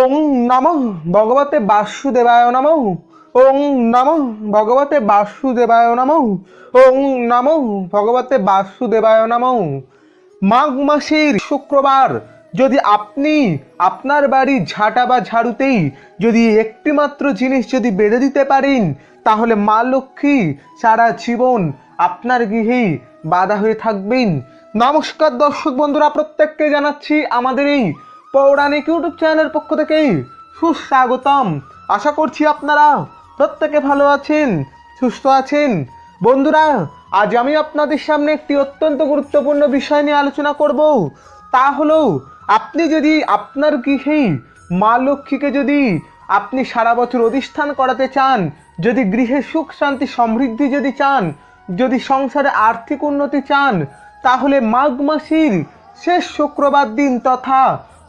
ওং নম ভগবতে বাসুদেবায় নম। ওং নম ভগবতে বাসুদেবায় নম। ওং নম ভগবতে বাসুদেবায় নম। মাঘ মাসের শুক্রবার, যদি আপনি আপনার বাড়ির ঝাঁটা বা ঝাড়ুতেই যদি একটি মাত্র জিনিস যদি বেঁধে দিতে পারেন, তাহলে মা লক্ষ্মী সারা জীবন আপনার গৃহেই বাধা হয়ে থাকবেন। নমস্কার দর্শক বন্ধুরা, প্রত্যেককে জানাচ্ছি আমাদের এই পৌরাণিক ইউটিউব চ্যানেলের পক্ষ থেকে সুস্বাগতম। আশা করছি আপনারা প্রত্যেকে ভালো আছেন, সুস্থ আছেন। বন্ধুরা, আজ আমি আপনাদের সামনে একটি অত্যন্ত গুরুত্বপূর্ণ বিষয় নিয়ে আলোচনা করব। তা হলো, আপনি যদি আপনার গৃহেই মা লক্ষ্মীকে যদি আপনি সারা বছর অধিষ্ঠান করাতে চান, যদি গৃহে সুখ, শান্তি, সমৃদ্ধি যদি চান, যদি সংসারে আর্থিক উন্নতি চান, তাহলে মাঘ মাসের শেষ শুক্রবার দিন তথা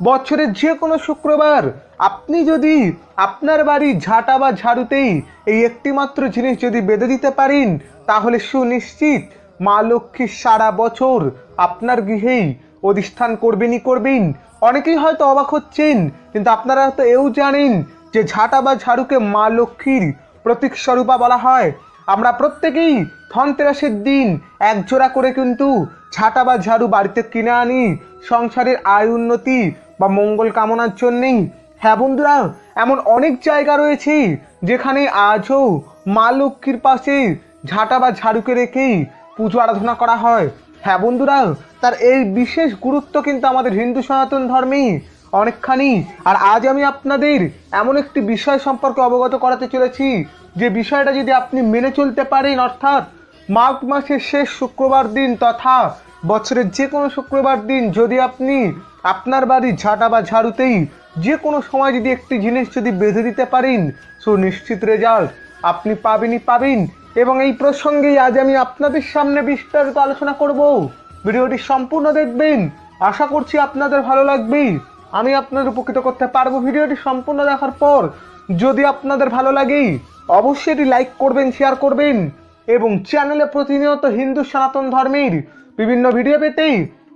বছরের যে কোনো শুক্রবার। আপনি যদি আপনার বাড়ি ঝাঁটা বা ঝাড়ুতেই এই একটিমাত্র জিনিস যদি বেঁধে দিতে পারেন, তাহলে সুনিশ্চিত মা লক্ষ্মী সারা বছর আপনার গৃহেই অধিষ্ঠান করবেনই করবেন। অনেকেই হয়তো অবাক হচ্ছেন, কিন্তু আপনারা তো এও জানেন যে ঝাঁটা বা ঝাড়ুকে মা লক্ষ্মীর প্রতীক স্বরূপা বলা হয়। আমরা প্রত্যেকেই ধনতেরাসের দিন একজোড়া করে কিন্তু ঝাঁটা বা ঝাড়ু বাড়িতে কিনে আনি। সংসারের আয় উন্নতি বা মঙ্গল কামনার জন্যেই। হ্যাঁ বন্ধুরা, এমন অনেক জায়গা রয়েছে যেখানে আজও মা লক্ষ্মীর পাশে ঝাঁটা বা ঝাড়ুকে রেখেই পুজো আরাধনা করা হয়। হ্যাঁ বন্ধুরা, তার এই বিশেষ গুরুত্ব কিন্তু আমাদের হিন্দু সনাতন ধর্মে অনেকখানি। আর আজ আমি আপনাদের এমন একটি বিষয় সম্পর্কে অবগত করাতে চলেছি, যে বিষয়টা যদি আপনি মেনে চলতে পারেন, অর্থাৎ মাঘ মাসের শেষ শুক্রবার দিন তথা বছরের যে কোনো শুক্রবার দিন যদি আপনি আপনার বাড়ি ঝাঁটা বা ঝাড়ুতেই যে কোনো সময় যদি একটি জিনিস যদি বেঁধে দিতে পারেন, সুনিশ্চিত রেজাল্ট আপনি পাবেনই পাবেন। এবং এই প্রসঙ্গেই আজ আমি আপনাদের সামনে বিস্তারিত আলোচনা করব। ভিডিওটি সম্পূর্ণ দেখবেন। আশা করছি আপনাদের ভালো লাগবে। আমি আপনাদের উপকৃত করতে পারব ভিডিওটি সম্পূর্ণ দেখার পর। যদি আপনাদের ভালো লাগে, অবশ্যই এটি লাইক করবেন, শেয়ার করবেন। এবং চ্যানেলে প্রতিনিয়ত হিন্দু সনাতন ধর্মের বিভিন্ন ভিডিও পেতে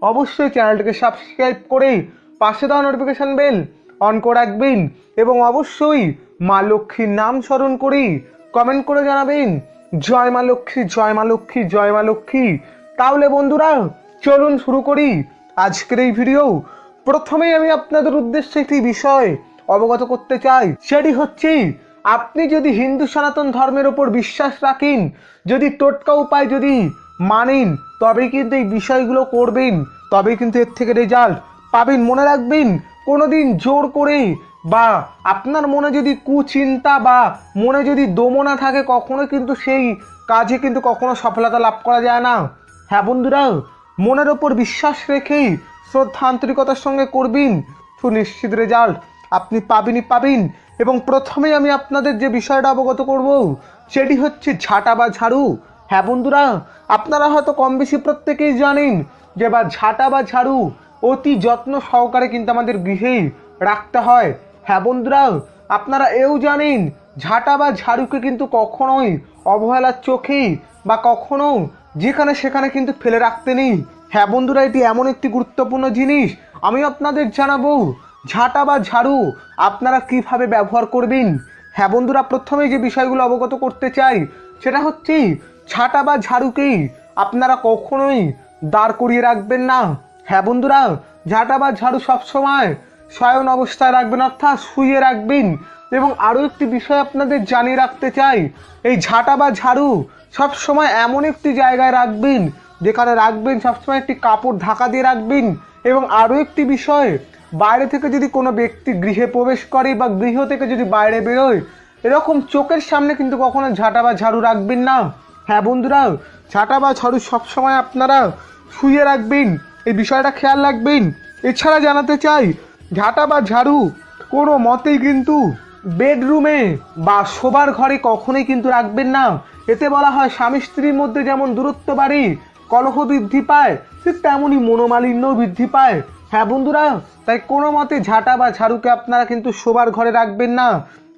অবশ্যই চ্যানেলটিকে সাবস্ক্রাইব করে পাশে দেওয়া নোটিফিকেশন বেল অন করে রাখবেন এবং অবশ্যই মা লক্ষ্মীর নাম স্মরণ করে কমেন্ট করে জানাবেন, জয় মা লক্ষ্মী, জয় মা লক্ষ্মী, জয় মা লক্ষ্মী। তাহলে বন্ধুরা, চলুন শুরু করি আজকের এই ভিডিও প্রথমেই আমি আপনাদের উদ্দেশ্যে একটি বিষয় অবগত করতে চাই, সেটি হচ্ছে, আপনি যদি হিন্দু সনাতন ধর্মের ওপর বিশ্বাস রাখেন, যদি টোটকা উপায় যদি মানেন তবে কিন্তু এই বিষয়গুলো করবেন তবে কিন্তু এর থেকে রেজাল্ট পাবেন। মনে রাখবেন কোনো দিন জোর করে বা আপনার মনে যদি কুচিন্তা বা মনে যদি দমনা থাকে কখনো কিন্তু সেই কাজে কিন্তু কখনো সফলতা লাভ করা যায় না। হ্যাঁ বন্ধুরা, মনের ওপর বিশ্বাস রেখেই শ্রদ্ধা আন্তরিকতার সঙ্গে করবেন সুনিশ্চিত রেজাল্ট আপনি পাবেনই পাবেন। এবং প্রথমেই আমি আপনাদের যে বিষয়টা অবগত করব, সেটি হচ্ছে ঝাঁটা বা ঝাড়ু। হ্যাঁ বন্ধুরা, আপনারা হয়তো কম বেশি প্রত্যেকেই জানেন যে বা ঝাঁটা বা ঝাড়ু অতি যত্ন সহকারে কিন্তু আমাদের গৃহেই রাখতে হয়। হ্যাঁ বন্ধুরা, আপনারা এও জানেন ঝাঁটা বা ঝাড়ুকে কিন্তু কখনোই অবহেলার চোখেই বা কখনো যেখানে সেখানে কিন্তু ফেলে রাখতে নেই। হ্যাঁ বন্ধুরা, এটি এমন একটি গুরুত্বপূর্ণ জিনিস। আমি আপনাদের জানাব ঝাঁটা বা ঝাড়ু আপনারা কীভাবে ব্যবহার করবেন। হ্যাঁ বন্ধুরা, প্রথমে যে বিষয়গুলো অবগত করতে চাই সেটা হচ্ছে ঝাঁটা বা ঝাড়ুকেই আপনারা কখনোই দাঁড় করিয়ে রাখবেন না। হ্যাঁ বন্ধুরা, ঝাঁটা বা ঝাড়ু সবসময় শয়ন অবস্থায় রাখবেন, অর্থাৎ শুয়ে রাখবেন। এবং আরও একটি বিষয় আপনাদের জানিয়ে রাখতে চাই, এই ঝাঁটা বা ঝাড়ু সবসময় এমন একটি জায়গায় রাখবেন, যেখানে রাখবেন সবসময় একটি কাপড় ঢাকা দিয়ে রাখবেন। এবং আরও একটি বিষয়, বাইরে থেকে যদি কোনো ব্যক্তি গৃহে প্রবেশ করে বা গৃহ থেকে যদি বাইরে বেরোয়, এরকম চোখের সামনে কিন্তু কখনো ঝাঁটা বা ঝাড়ু রাখবেন না। হ্যাঁ বন্ধুরা ঝাঁটা বা ঝাড়ু সবসময় আপনারা শুয়ে রাখবেন, এই বিষয়টা খেয়াল রাখবেন। এছাড়া জানাতে চাই, ঝাঁটা বা ঝাড়ু কোনো মতেই কিন্তু বেডরুমে বা শোবার ঘরে কখনোই কিন্তু রাখবেন না। এতে বলা হয়, স্বামী স্ত্রীর মধ্যে যেমন দূরত্ব বাড়ে, কলহ বৃদ্ধি পায়, ঠিক তেমনই মনোমালিন্য বৃদ্ধি পায়। হ্যাঁ বন্ধুরা, তাই কোনো মতে ঝাঁটা বা ঝাড়ুকে আপনারা কিন্তু শোবার ঘরে রাখবেন না।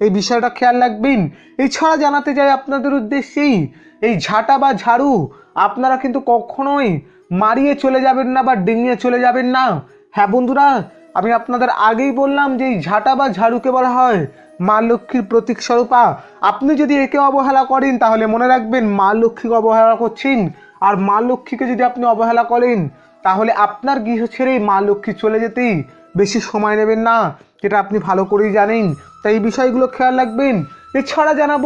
এই বিষয়টা খেয়াল রাখবেন। এছাড়া জানাতে চাই আপনাদের উদ্দেশ্যেই এই ঝাঁটা বা ঝাড়ু আপনারা কিন্তু কখনোই মারিয়ে চলে যাবেন না বা ডিঙিয়ে চলে যাবেন না। হ্যাঁ বন্ধুরা, আমি আপনাদের আগেই বললাম যে এই ঝাঁটা বা ঝাড়ুকে বলা হয় মা লক্ষ্মীর প্রতীক স্বরূপা। আপনি যদি একে অবহেলা করেন, তাহলে মনে রাখবেন মা লক্ষ্মীকে অবহেলা করছেন। আর মা লক্ষ্মীকে যদি আপনি অবহেলা করেন, তাহলে আপনার গৃহ ছেড়েই মা লক্ষ্মী চলে যেতেই বেশি সময় নেবেন না। যেটা আপনি ভালো করেই জানেন। তাই এই বিষয়গুলো খেয়াল রাখবেন। এছাড়া জানাব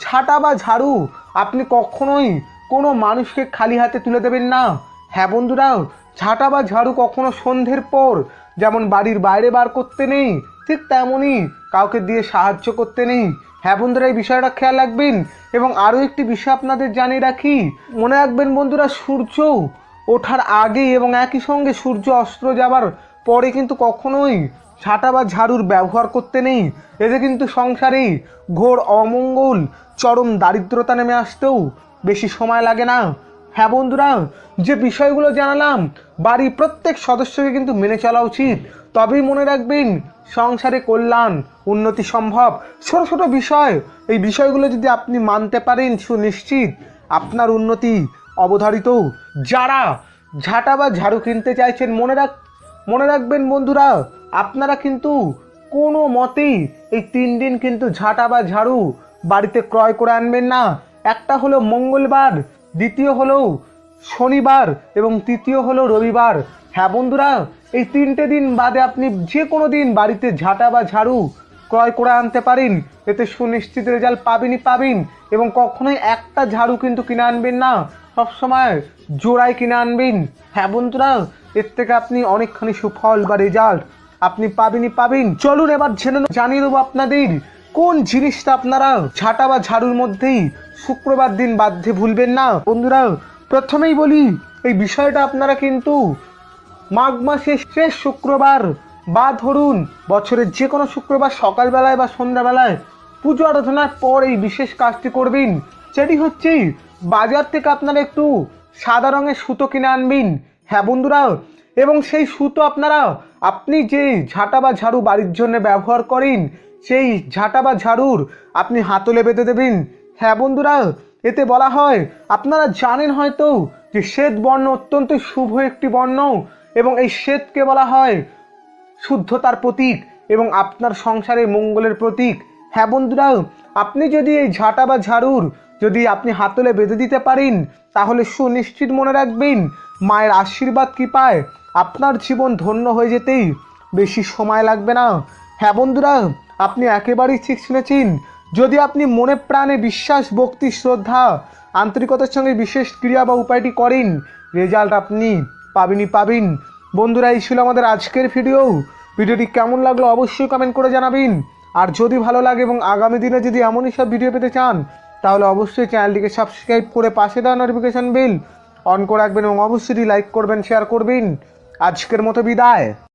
ঝাঁটা বা ঝাড়ু, আপনি কখনোই কোনো মানুষকে খালি হাতে তুলে দেবেন না। হ্যাঁ বন্ধুরা, ঝাঁটা বা ঝাড়ু কখনো সন্ধ্যের পর যেমন বাড়ির বাইরে বার করতে নেই, ঠিক তেমনই কাউকে দিয়ে সাহায্য করতে নেই। হ্যাঁ বন্ধুরা, এই বিষয়টা খেয়াল রাখবেন। এবং আরও একটি বিষয় আপনাদের জানিয়ে রাখি। মনে রাখবেন বন্ধুরা, সূর্য ওঠার আগে এবং একই সঙ্গে সূর্য অস্ত্র যাবার পরে কিন্তু কখনোই ঝাঁটা বা ঝাড়ুর ব্যবহার করতে নেই। এতে কিন্তু সংসারে ঘোর অমঙ্গল, চরম দারিদ্রতা নেমে আসতেও বেশি সময় লাগে না। হ্যাঁ বন্ধুরা, যে বিষয়গুলো জানালাম, বাড়ির প্রত্যেক সদস্যকে কিন্তু মেনে চলা উচিত। তবেই মনে রাখবেন, সংসারে কল্যাণ, উন্নতি সম্ভব। ছোট ছোট বিষয়, এই বিষয়গুলো যদি আপনি মানতে পারেন সুনিশ্চিত, আপনার উন্নতি অবধারিত। যারা ঝাঁটা বা ঝাড়ু কিনতে চাইছেন, মনে রাখ, মনে রাখবেন বন্ধুরা আপনারা কিন্তু কোনো মতেই এই তিন দিন কিন্তু ঝাঁটা বা ঝাড়ু বাড়িতে ক্রয় করে আনবেন না। একটা হলো মঙ্গলবার, দ্বিতীয় হলো শনিবার এবং তৃতীয় হলো রবিবার। হ্যাঁ বন্ধুরা, এই তিনটে দিন বাদে আপনি যে কোনো দিন বাড়িতে ঝাঁটা বা ঝাড়ু ক্রয় করে আনতে পারেন। এতে সুনিশ্চিত রেজাল্ট পাবেনই পাবেন এবং কখনোই একটা ঝাড়ু কিন্তু কিনে আনবেন না। সবসময় জোড়ায় কিনে আনবেন। হ্যাঁ বন্ধুরা, এর থেকে আপনি অনেকখানি সুফল বা রেজাল্ট আপনি পাবেনই পাবেন। চলুন এবার জেনে জানিয়ে দেবো আপনাদের কোন জিনিসটা আপনারা ঝাঁটা বা ঝাড়ুর মধ্যেই শুক্রবার দিন বাধ্যে ভুলবেন না। বন্ধুরা, প্রথমেই বলি, এই বিষয়টা আপনারা কিন্তু মাঘ মাসের শেষ শুক্রবার বা ধরুন বছরের যে কোনো শুক্রবার সকালবেলায় বা সন্ধ্যাবেলায় পুজো আরাধনার পর এই বিশেষ কাজটি করবেন। সেটি হচ্ছে বাজার থেকে আপনারা একটু সাদা রঙের সুতো কিনে আনবেন। হ্যাঁ বন্ধুরা এবং সেই সুতো আপনারা, আপনি যে ঝাঁটা বা ঝাড়ু বাড়ির জন্য ব্যবহার করেন, সেই ঝাঁটা বা ঝাড়ুর আপনি হাতলে বেঁধে দেবেন। হ্যাঁ বন্ধুরা, এতে বলা হয়, আপনারা জানেন হয়তো যে শ্বেত বর্ণ অত্যন্ত শুভ একটি বর্ণ এবং এই শ্বেতকে বলা হয় শুদ্ধতার প্রতীক এবং আপনার সংসারে মঙ্গলের প্রতীক। হ্যাঁ বন্ধুরা, আপনি যদি এই ঝাঁটা বা ঝাড়ুর যদি আপনি হাতলে বেঁধে দিতে পারেন, তাহলে সুনিশ্চিত মনে রাখবেন মায়ের আশীর্বাদ কৃপায় আপনার জীবন ধন্য হয়ে যেতেই বেশি সময় লাগবে না। হ্যাঁ বন্ধুরা, আপনি একেবারেই ঠিক শুনেছেন। যদি আপনি মনে প্রাণে বিশ্বাস, ভক্তি, শ্রদ্ধা, আন্তরিকতার সঙ্গে বিশেষ ক্রিয়া বা উপায়টি করেন, রেজাল্ট আপনি পাবেনই পাবেন। বন্ধুরা, এই ছিল আমাদের আজকের ভিডিও। ভিডিওটি কেমন লাগল অবশ্যই কমেন্ট করে জানাবেন। আর যদি ভালো লাগে এবং আগামী দিনে যদি এমনই সব ভিডিও পেতে চান, তাহলে অবশ্যই চ্যানেলটিকে সাবস্ক্রাইব করে পাশে দেওয়া নোটিফিকেশান বেল অন করে রাখবেন এবং অবশ্যই লাইক করবেন শেয়ার করবেন। আজকের মতো বিদায়।